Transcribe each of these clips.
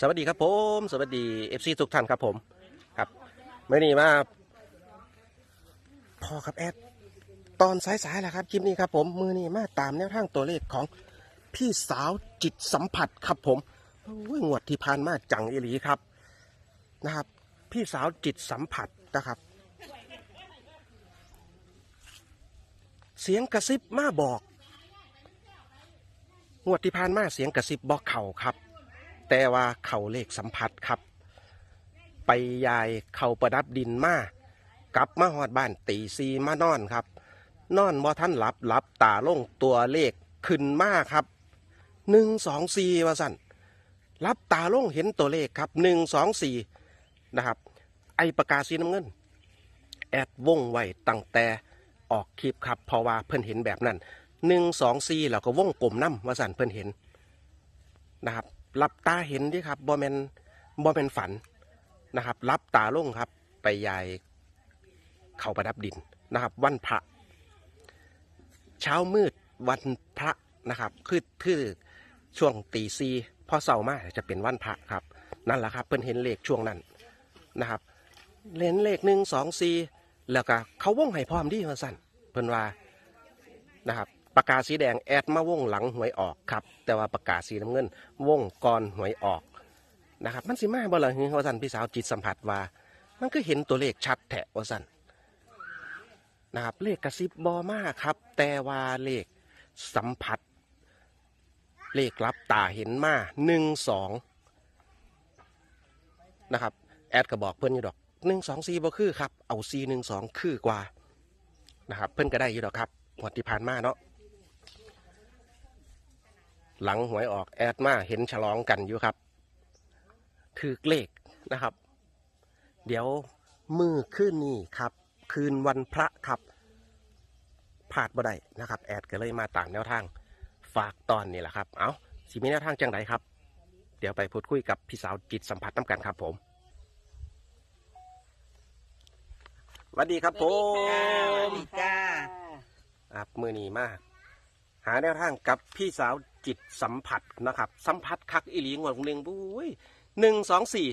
สวัสดีครับผม สวัสดีเอฟซีทุกท่านครับผม ครับเมื่อนี้มาพอครับแอด ตอนสายๆแหละครับคลิปนี้ครับผมมือนี้มาตามแนวทางตัวเลขของพี่สาวจิตสัมผัสครับผมโอ้ยงวดที่ผ่านมาจังอีหลีครับนะครับ พี่สาวจิตสัมผัสนะครับ เสียงกระซิบมาบอกงวดที่ผ่านมาเสียงกระซิบบอกเข่าครับ แต่ว่าเข่าเลขสัมผัสครับ ไปยายเข่าประดับดินมากลับมาหอดบ้านตีซีมานอนครับ นอนว่าท่านหลับหลับตาลงตัวเลขขึ้นมาครับหนึ่งสองสี่ว่าสั่นรับตาลงเห็นตัวเลขครับหนึ่งสองสี่นะครับ ไอประกาศสีน้ำเงิน แอดวงไว้ตั้งแต่ออกคลิปครับเพราะว่าเพิ่นเห็นแบบนั้นหนึ่งสองสี่แล้วก็วงกลมน้ำว่าสั่นเพิ่นเห็นนะครับ รับตาเห็นดิครับบอมนบอมนฝันนะครับ รับตาลงครับ ไปยายเขาประดับดินนะครับ วันพระ เช้ามืดวันพระนะครับคือคือช่วงตีซีพอเสาร์มาจะเป็นวันพระครับ นั่นแหละครับเพิ่นเห็นเลขช่วงนั้นนะครับเห็นเลขหนึ่งสองสี่แล้วก็เขาวงให้พร้อมดีมาสั่นเพิ่นว่านะครับ ปากกาสีแดงแอดมาวงหลังหวยออกครับ แต่ว่าปากกาสีน้ำเงินวงก่อนหวยออกนะครับมันสิมาบ่ล่ะฮือว่าสั่นพี่สาวจิตสัมผัสว่า มันก็เห็นตัวเลขชัดแถะว่าสั่นนะครับเลขกระซิบบอมากครับ แต่ว่าเลขสัมผัส เลขรับตาเห็นมาหนึ่งสองนะครับแอดก็บอกเพื่อนอยู่ดอกหนึ่งสองสี่บ่คือครับ เอาซีหนึ่งสองคือกว่านะครับ เพื่อนก็ได้อยู่ดอกครับหวดที่ผ่านมาเนาะ หลังหวยออกแอดมาเห็นฉลองกันอยู่ครับ ถือเลขนะครับ เดี๋ยวมือคืนนี้ครับ คืนวันพระครับพลาดบ่ได้นะครับ แอดก็เลยมาตามแนวทางฝากตอนนี่แหละครับ เอาสิมีแนวทางจังไดครับ เดี๋ยวไปพูดคุยกับพี่สาวจิตสัมผัสน้ำกันครับผมสวัสดีครับผม จ้า ครับมือนีมาก หาแนวทางกับพี่สาวจิตสัมผัสนะครับ สัมผัสคักอีหลีงวดหนึ่งบุ้ยหนึ่งสองสี่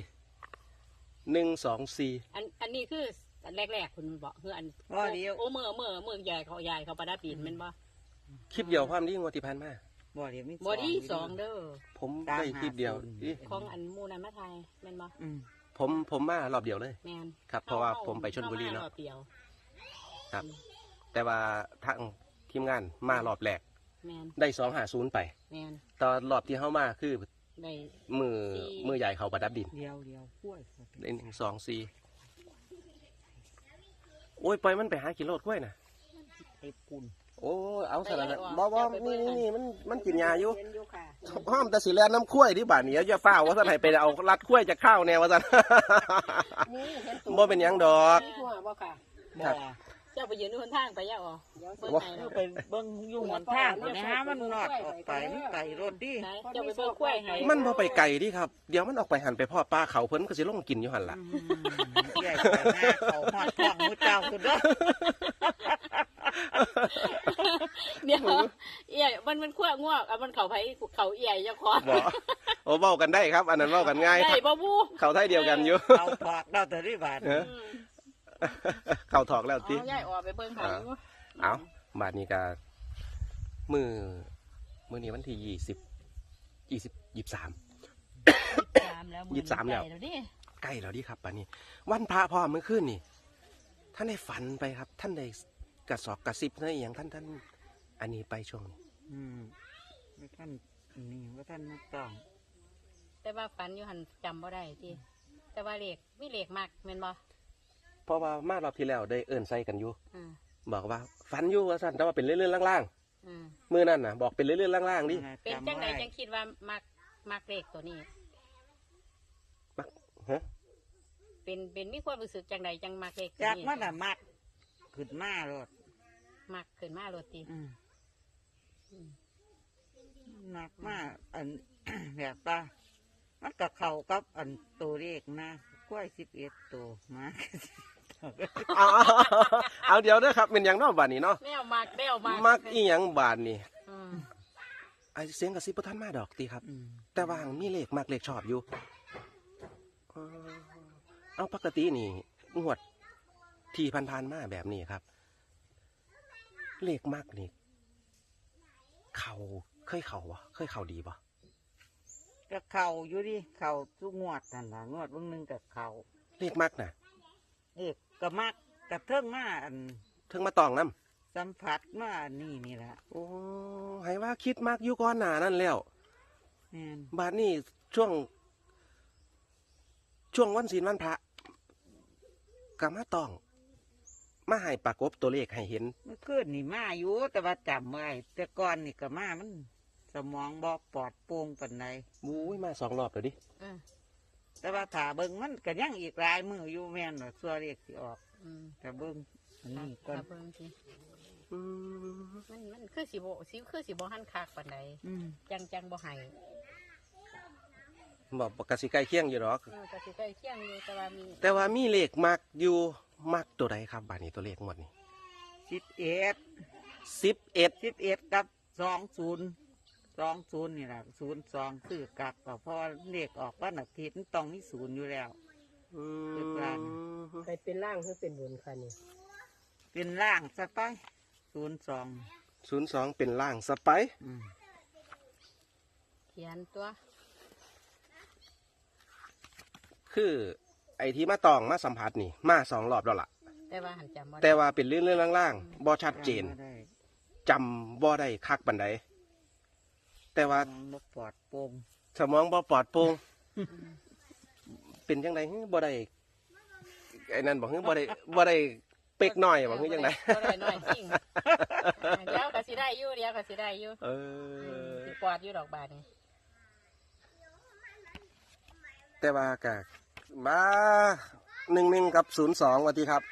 หนึ่งสองสี่อันอันนี้คืออันแรกๆคุณบอกคืออันว่าเดียว โอ้เมื่อเมื่อเมื่อใหญ่เขาใหญ่เขาประดับดินแมันบ่คลิปเดียวความนี้งวดที่ผ่านมาบ่เดียวมีบอดี้สองเด้อผมได้คลิปเดียวอิของอันหมูนันมาไทยแม่นบ่อืมผมผมมารอบเดียวเลย แม่นครับเพราะว่าผมไปชลบุรีเนาะเนาะเดียวครับแต่ว่าทางทีมงานมารอบแรก แม่นได้สองหาศูนย์ไป แม่นตอนรอบที่เข้ามาคือได้มือสี่มือใหญ่เขาประดับดิน เดียวเดียวกล้วยได้หนึ่งสองสี่โอ้ยปล่อยมันไปหากิโลดกล้วยนะไอ้ปุ่นโอ้ยเอาสารละบ่บ่นี่นี่นี่มันมันกินยาอยู่เห็นอยู่ค่ะห้ามแต่สิแลนน้ำข้วยที่บ้านนี้อย่าฟ้าวว่าสันให้ไปเอารัดข้วยจะข้าวแนวว่าสันนี่เห็นตัวบ่เป็นหยังดอกมีหัวบ่ค่ะบ่ครับเจ้าไปยืนอยู่บนทางไปย่าอ๋อเบิ่งว่าไหนเออเนาะไปเบิ่งอยู่หนทางนี่ฮะมันนอดออกไปมันไก่รถดิไหนเจ้าไปเบิ่งกล้วยให้มันบ่ไปไกลดิครับ เดี๋ยวมันออกไปหันไปพ่อป้าเขาเพิ่นก็สิลงกินอยู่หันล่ะอืมใหญ่ไปหน้าเขาหอดท้องมือเจ้าคุณเด้อเดี๋ยวเอี่ยมันมันขั้วงวกอะมันเขาไผเขาเอี่ยเจ้าของบ่โอ้เว้ากันได้ครับ อันนั้นเว้ากันง่ายได้บ่บูเขาไทยเดียวกันอยู่เอาถอกเราแต่ที่บ้าน เออเขาถอกแล้วติเอายายออกไปเบิ่งหาอยู่เอาบาทนี้ก็มือมือนี้วันที่ยี่สิบยี่สิบยี่สามสามแล้วยี่สิบสามแล้วใกดิใกล้แล้วดิครับป่านนี้ วันพระพ่อเมื่อคืนนี่ท่านได้ฝันไปครับ ท่านได้กระสอบกระซิบในอหย่างท่านท่านอันนี้ไปช่วงนี้อืมไม่ท่านนี่ว่าท่านนักต้องแต่ว่าฝันอยู่หันจำบ่ได้ที่แต่ว่าเลขมีเลขมากแม่นบ่ เพราะว่ามารอบที่แล้วได้เอิ่นใส่กันอยู่อ่าบอกว่าฝันอยู่ว่าสั่นแต่ว่าเป็นเรื่อยๆล่างอ่าๆมือนั่นน่ะบอกเป็นเรื่อยๆล่างๆดิเป็นจังไดจำว้จังคิดว่ามักมักเลขตัวนี้ ฮะเป็นเป็นมีความรู้สึกจังใดจังมักเลขตัวจากนี้มันน่ะมักขึ้นมารถมักขึ้นมาโรตีอืมหนักมากอัน แบบตามันกับเขากับอันตัวเลขนะกล้วยสิบเอ็ดตัวมา เอาเอาเอาเดี๋ยวเด้อครับเป็นอย่างเนอกบานนี้เนาะแนวมักแนวมักมักอีหยังบานนี่อืมไอเสียงกระซิบบ่ทันมาดอกตีครับอืมแต่ว่ามีเลขมากเลขชอบอยู่เอ่อเอาปกตินี่งวดที่ผ่านๆมาแบบนี้ครับ เลขมากนี่ เขาเคยเขาวะเคยเขาดีปะก็เข่าอยู่ดิเข่าทุกงวดนั่นล่ะงวดเบางหนึงกับเข่าเลขมากนะเอก ก็มักกระเทิงมาอันถึงมาตองน้สัมผัสมาอันนี่นี่แหละำโอ้ให้ว่าคิดมากอยู่ก่อนหนานั่นแล้ว แม่นบาดนี้ช่วง ช่วงวันศีลวันพระกมาตอง มาให้ประกบตัวเลขให้เห็น เมื่อคืนนี่มาอยู่แต่ว่าจำไว้แต่ก่อนนี่ก็มามัน สมองบอปลอดโปร่งปานใดบู้ยมาสองรอบเลยดิ เออ แต่ว่าถ้าเบิ่งมันก็ยังอีกหลายมืออยู่แม่นว่าสัวเรียกสิออกอืมแต่เบิ่งอันนี้ก่อนถ้าเบิ่งสิอืมมันมันคือสิบ่สิคือสิบ่หันคักปานใดอืมจังจังบ่ให้บอกกสิใกล้เคียงอยู่หรอก เออก็สิใกล้เคียงอยู่แต่ว่ามีแต่ว่ามีเลขมากอยู่มากตัวใดครับบาดนี้ตัวเลขหมดนี่สิบเอ็ดสิบเอ็ดสิบเอ็ดกับสองศูนย์ สองศูนย์นี่แหละศูนย์สองซื้อกลับก็เพอเลขออกวันอาทิตย์มันต้องมีศูนย์อยู่แล้วเลขล่างไปเป็นล่างหรือเป็นบนค่ะนี่เป็นล่างซะไปศูนย์สองศูนย์สองเป็นล่างสไปร์อืมเขียนตัวคือ ไอ้ที่มาตองมาสัมผัสนี่มาสองรอบแล้วล่ะ แต่ว่าหันจำบ่ได้แต่ว่าเป็นเรื่องเรื่องล่างๆบ่ชัดเจนจำบ่ได้จำบ่ได้คักบันได แต่ว่าสมองบ่ปลอดโปร่งสมองบ่ปลอดโปร่งเป็นจังไดบ่ได้ไอ้นั่นบอกคือบ่ได้บ่ได้เป๊กน้อยบอกคือจังไดบ่ได้น้อยจริงเดี๋ยวก็สิได้อยู่เดี๋ยวก็สิได้อยู่เออสิปลอดอยู่ดอกบาดนี่แต่ว่าก็มาหนึ่งหนึ่งกับศูนย์สองวันทีครับ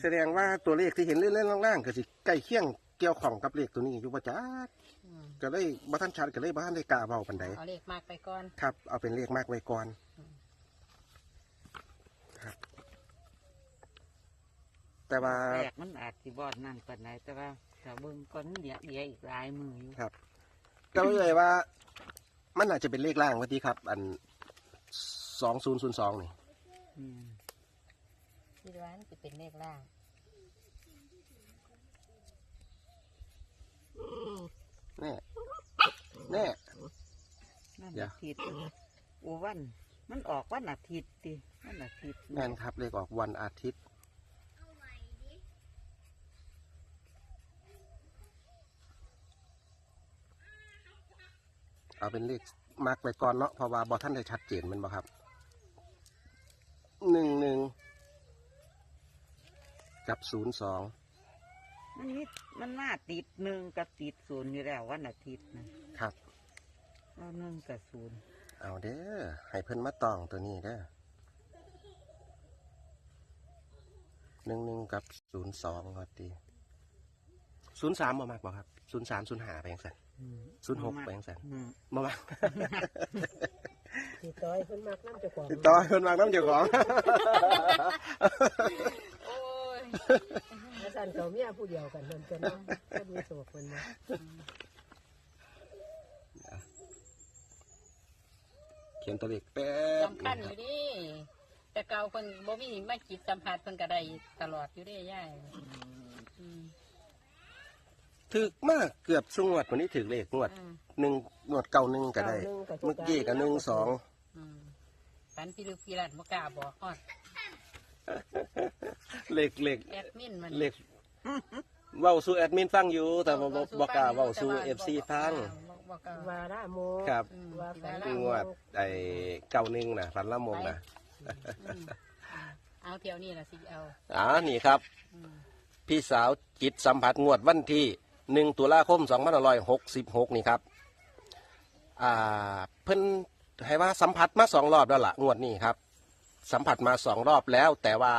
แสดงว่าตัวเลขที่เห็นเล่นๆล่างๆก็สิใกล้เคียงเกี่ยวของกับเลขตัวนี้อยู่ประจักอืม ก็เลยบ่ทันชัดก็เลยบ่ทันได้กล้าเว้าปานใดเอาเลขมากไปก่อนครับ เอาเป็นเลขมากไว้ก่อนครับ แต่ว่าแรกมันอาจสิบอดนั่นปานใดแต่ว่าถ้าเบิ่งก่อนเดี๋ยวเดี๋ยวอีกหลายมืออยู่ครับ ก็เลยว่า มันอาจจะเป็นเลขล่างวันทีครับ อันสองศูนย์ศูนย์สองนี่อืมคิดว่ามันสิเป็นเลขล่าง แน่แน่นั่นเดี๋ยวอาทิตย์โอ้วัน มันออกวันอาทิตย์ติวันอาทิตย์แม่นครับเลขออกวันอาทิตย์เอาเป็นเลขมาร์กไว้ก่อนเนาะเพราะว่าบอท่านได้ชัดเจนแมันบ่ครับหนึ่งหนึ่งกับศูนย์สอง มันมีมันมาติดหนึ่งกับติดศูนย์อยู่แล้ววันอาทิตย์นะครับ เอาหนึ่งกับศูนย์เอาเด้อให้เพิ่นมาตองตัวนี้เด้อหนึ่งหนึ่งกับศูนย์สองก็ดีศูนย์สามบ่มากบ่ครับศูนย์สามศูนย์หาไปยังไงอืมศูนย์หกไปยังไงอืมบ่มากสีต้อยเพิ่นมากน้ำเจ้าของต่อเพิ่นมากน้ำเจ้าของโอ้ย แล้วสันเขาเมียผู้เดียวกันมันจะเนาะก็มีโศกมันนะเขียนตัวเลขแป๊บสำคัญอยู่ดิแต่เก่าเพิ่นบ่มีมาจิตสัมผัสเพิ่นก็ได้ตลอดอยู่เด้ย่ายอืมถึกมากเกือบสุงวดวันนี้ถึกเลขงวดอืมหนึ่งงวดเก่าหนึ่งก็ได้ก้าหนึ่งบเมื่อกี้ก็หนึ่งสองอืมฝันพี่ลึกพี่ลัดบ่กล้าบอกฮอดเลขเลขแอดมินมันเลข เว้าสู่แอดมินฟังอยู่ แต่บ่บ่บ่กล้าเว้าสู่เอฟซีฟังบ่กล้าวาระโมครับ ว่าฝันงวดไอ้เก่าหนึ่งนะฟันละมงนะอืมเอาเที่ยวนี้ล่ะสิเอาอ่านี่ครับ อืมพี่สาวจิตสัมผัสงวดวันที่หนึ่งตุลาคมสองพันร้อยหกสิบหกนี่ครับอ่าเพิ่นให้ว่าสัมผัสมาสองรอบแล้วล่ะงวดนี้ครับ สัมผัสมาสองรอบแล้ว แต่ว่า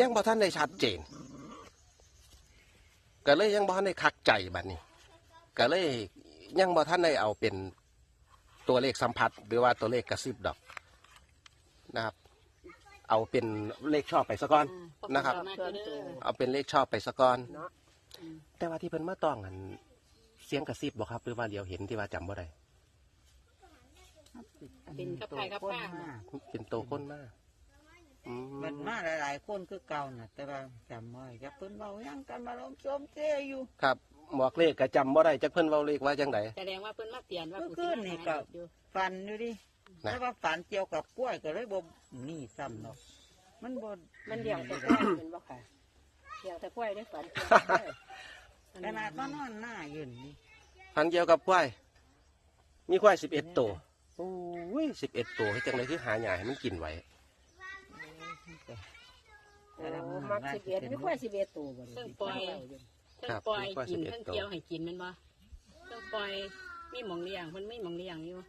ยังบ่ท่านได้ชัดเจน ก็เลยยังบ่ท่านได้คักใจบัดนี้ก็เลยยังบ่ท่านได้เอาเป็นตัวเลขสัมผัส หรือว่าตัวเลขกระซิบดอกนะครับ เอาเป็นเลขชอบไปซะก่อนนะครับขอณมากเด้อเอาเป็นเลขชอบไปซะก่อนเนาะแต่ว่าที่เพิ่นมาต้องอันเสียงกระซิบบ่ครับ หรือว่าเดียวเห็นที่ว่าจำบ่ได้เป็นกับไผ่กับข้ามาเป็นโตคนมาก อืมันมาหลายๆคนคือเก่าน่ะ แต่ว่าจำไม่จะเพิ่นเบายังกันมาลมโจมเจอยู่ครับหมอกเลขก็จำบ่ได้จักเพิ่นเว้าเลขว่าจังได แสดงว่าเพิ่นมาเปลี่ยนว่าเมื่อผู้คืสินมานี่หาก็อยู่ฟันอยู่ดินะแต่ว่าฝันเกี่ยวกับกล้วยก็เลยบ่นี่ซ้ำเนาะมันบ่มันเลี้ยงแต่กล้วยเป็นบ่ค่ะเลี้ยงแต่กล้วยได้ฝันเกี่ยวกับกล้วยขนาดมานอนหน้ายืนนี่พันเกี่ยวกับควายมีควาย11ตัวโอ้ย11ตัวเฮ็ดจังไดคือหาหญ้าให้มันกินไว้ โอ้มักสิบเอ็ดไม่ค่อยสิบเอ็ดตัวบ่เพิ่นี่งปล่อย เพิ่งปล่อยกินเพิ่งเกี่ยวให้กินแมันบ่เพิ่งปล่อยมีหมองเลี้ยงเพิ่นมีหมองเลี้ยงอยู่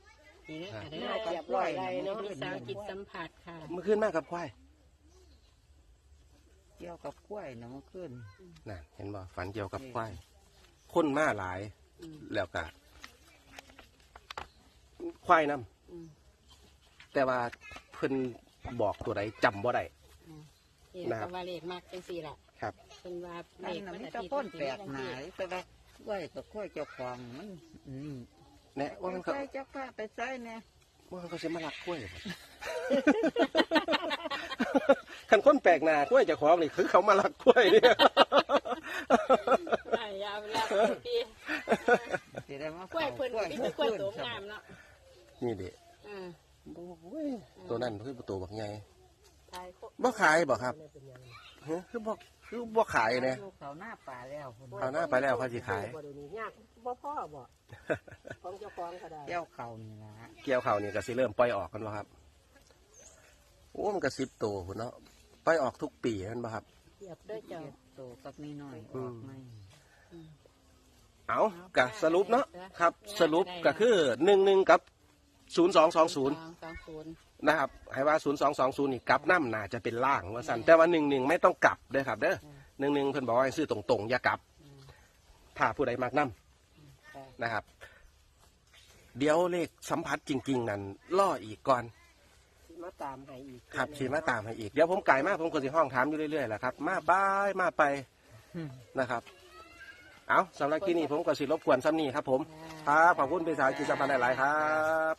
นี่เด้อค่ะเด้น่าอเก็บร้อยได้เนาะมีสาวจิตสัมผัสค่ะเมื่อคืนมากับควายเกี่ยวกับกล้วยเนาะเมื่อคืนนั่นเห็นบ่ฝันเกี่ยวกับควายคนมาหลายอืมแล้วก็ควายนํอืมแต่ว่าเพิ่น บอกตัวใดจำบ่ได้ นี่นะครับก็ว่าเลขมากจังซี่ล่ะครับเพิ่นว่าอัเลนขนั้นมันมันอาจะทิตย์พ้นแปลกจังหนาซี่ยแต่ว่ากล้วยกับกล้วยเจ้าของมันอืมแน่ว่ามันก็ใส่จักผ้าไปใส่เนี่ยว่ามันก็สิมาลักกล้วยคันคนแปลกหน้ากล้วยเจะของนี่คือเขามาลักกล้วยเนี่ยได้ยาวแล้วพี่สิได้มากล้วยเพิ่นมีแต่กล้วยตัวงามเนาะนี่ดิ อ่า โอ้ยตัวนั้นคือประตูบักใหญ่ทายโคบ่ขายบ่ครับเป็นหยังฮะคือบ่คือบ่ขายเนี่ยลูกเขาหน้าป่าแล้วพุ่นเอาหน้าไปแล้วเขาสิขายบ่เดี๋ยวนี้ยากบ่พ่อบ่ของเจ้าของก็ได้เจ้าเขานี่ละเกี่ยวเขานี่ก็สิเริ่มปล่อยออกกันบ่ครับโอ้มันก็สิบตัวพุ่นเนาะปล่อยออกทุกปีแม่นบ่ครับเทียบด้วยเจ้าเก็บโตกับนี่น้อยออือมกไม่เอากะสรุปเนาะครับ สรุปก็คือ11กับ 0220สองสองศูนย์นะครับให้ว่า0220นี่กลับน้ำน่าจะเป็นล่างว่าสั่นแต่ว่า11ไม่ต้องกลับเด้อครับเด้อ11เพิ่นบอกว่าให้ซื้อตรงๆอย่ากลับ ถ้าผู้ใดมักนํนะครับ เดี๋ยวเลขสัมผัสจริง ๆ นั่นล่ออีกก่อนสิมาตามให้อีกครับสีมาตามให้อีกเดี๋ยวผมไก่มากผมก็สิห้องถามอยู่เรื่อยๆแหละครับ มาบายมาไปนะครับ เอาสำหรับที่นี่ผมก็สิรบกวนซ้ำนี่ครับผม ครับขอบคุณพี่สาวกิจสัมพันธ์หลายๆครับ